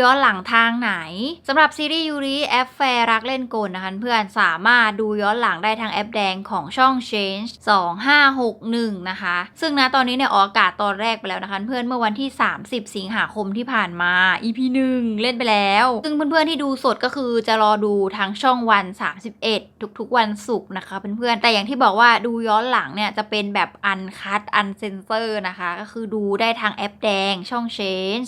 ย้อนหลังทางไหนสำหรับซีรีส์ยูริแอปแฟร์รักเล่นกลนะคะเพื่อนสามารถดูย้อนหลังได้ทางแอปแดงของช่อง Change 2561 นะคะ ซึ่งนะตอนนี้เนี่ยออกอากาศตอนแรกไปแล้วนะคะเพื่อนเมื่อวันที่ 30 สิงหาคมที่ผ่านมา EP 1 เล่นไปแล้ว ซึ่งเพื่อนๆที่ดูสดก็คือจะรอดูทางช่องวัน 31 ทุกๆ วันศุกร์นะคะเพื่อนๆแต่อย่างที่บอกว่าดูย้อนหลังเนี่ยจะเป็นแบบอันคัดอันเซนเซอร์นะคะ ก็คือดูได้ทางแอปแดงช่อง Change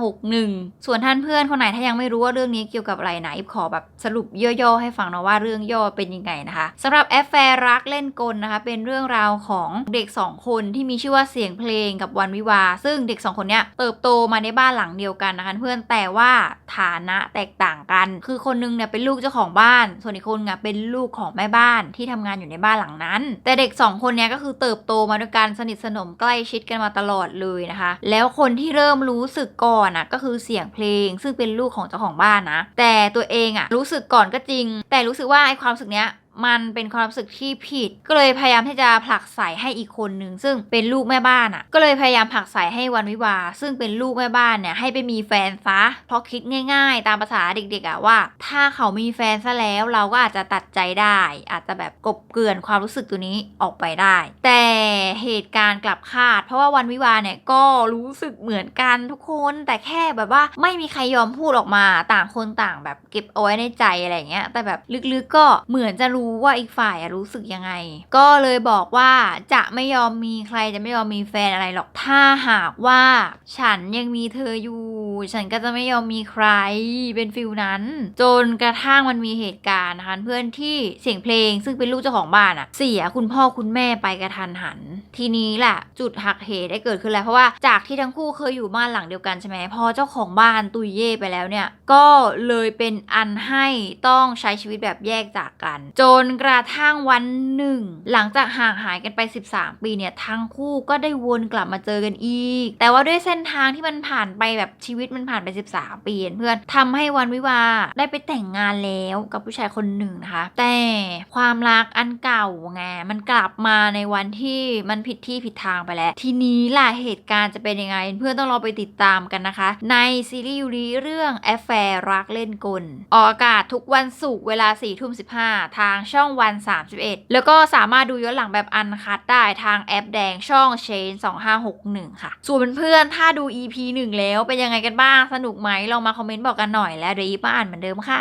2561ส่วนท่านเพื่อนคนไหนถ้ายังไม่รู้ว่าเรื่องนี้เกี่ยวกับอะไรนะอิฟขอแบบสรุปย่อๆให้ฟังนะว่าเรื่องย่อเป็นยังไงนะคะสำหรับแอฟแฟร์รักเล่นกลนะคะ เป็นเรื่องราวของเด็ก 2 คนที่มีชื่อว่าเสียงเพลงกับวันวิวา ซึ่งเด็ก 2 คนเนี้ยเติบโตมาในบ้านหลังเดียวกันนะคะเพื่อนแต่ว่าฐานะแตกต่างกัน คือคนนึงเนี่ยเป็นลูกเจ้าของบ้าน ส่วนอีกคนเนี่ยเป็นลูกของแม่บ้านที่ทำงานอยู่ในบ้านหลังนั้น แต่เด็ก 2 คนเนี้ยก็คือเติบโตมาด้วยกันสนิทสนมใกล้ชิดกันมาตลอดเลยนะคะ แล้วคนที่เริ่มรู้สึกก่อนอะก็คือเสียงเพลง ซึ่งเป็นลูกของเจ้าของบ้านนะ แต่ตัวเองอะรู้สึกก่อนก็จริง แต่รู้สึกว่าไอ้ความรู้สึกเนี้ย มันเป็นความรู้สึกที่ผิด ก็เลยพยายามที่จะผลักใส่ให้อีกคนนึงซึ่งเป็นลูกแม่บ้านอะ่ะ ก็เลยพยายามผลักใส่ให้วันวิวา ซึ่งเป็นลูกแม่บ้านเนี่ยให้ไปมีแฟนซะเพราะคิดง่ายๆ ตามภาษาเด็กๆอะ่ะว่า ถ้าเขามีแฟนซะแล้วเราก็อาจจะตัดใจได้ อาจจะแบบกบเกลื่อนความรู้สึกตัวนี้ออกไปได้ แต่เหตุการณ์กลับคาด เพราะว่าวันวิวาเนี่ยก็รู้สึกเหมือนกันทุกคนแต่แค่แบบว่าไม่มีใครยอมพูดออกมาต่างคนต่างแบบเก็บเอาไว้ในใจอะไรเงี้ยแต่แบบลึกๆก็เหมือนจะรู้ว่าอีกฝ่ายอะรู้สึกยังไง ก็เลยบอกว่าจะไม่ยอมมีใครจะไม่ยอมมีแฟนอะไรหรอกถ้าหากว่า ฉันยังมีเธออยู่ ฉันก็จะไม่ยอมมีใครเป็นฟิลนั้น จนกระทั่งมันมีเหตุการณ์นะคะเพื่อนที่เสียงเพลงซึ่งเป็นลูกเจ้าของบ้านอะเสียคุณพ่อคุณแม่ไปกระทันหัน ทีนี้แหละจุดหักเหได้เกิดขึ้นแล้วเพราะว่าจากที่ทั้งคู่เคยอยู่บ้านหลังเดียวกันใช่ไหมพอเจ้าของบ้านตุยเย่ไปแล้วเนี่ย ก็เลยเป็นอันให้ต้องใช้ชีวิตแบบแยกจากกัน จนกระทั่งวันหนึ่ง หลังจากห่างหายกันไป 13 ปีเนี่ยทั้งคู่ก็ได้วนกลับมาเจอกันอีก แต่ว่าด้วยเส้นทางที่มันผ่านไปแบบชีวิตมันผ่านไป 13 ปีเพื่อนทำให้วันวิวาได้ไปแต่งงานแล้วกับผู้ชายคนหนึ่งนะคะ แต่ความรักอันเก่าไงมันกลับมาในวันที่มันผิดที่ผิดทางไปแล้ว ทีนี้ล่ะเหตุการณ์จะเป็นยังไง เพื่อนต้องรอไปติดตามกันนะคะ ในซีรีส์ยูริเรื่องแอฟแฟร์รักเล่นกล ออกอากาศทุกวันศุกร์เวลา4ทุ่ม15ทางช่องวัน 31 แล้วก็สามารถดูย้อนหลังแบบอันคัดได้ทางแอปแดงช่อง Chain 2561 ค่ะ ส่วนเพื่อนๆถ้าดู EP 1 แล้วเป็นยังไงกันบ้าง สนุกไหมลองมาคอมเมนต์บอกกันหน่อยแล้วเดี๋ยวอีฟมาอ่านเหมือนเดิมค่ะ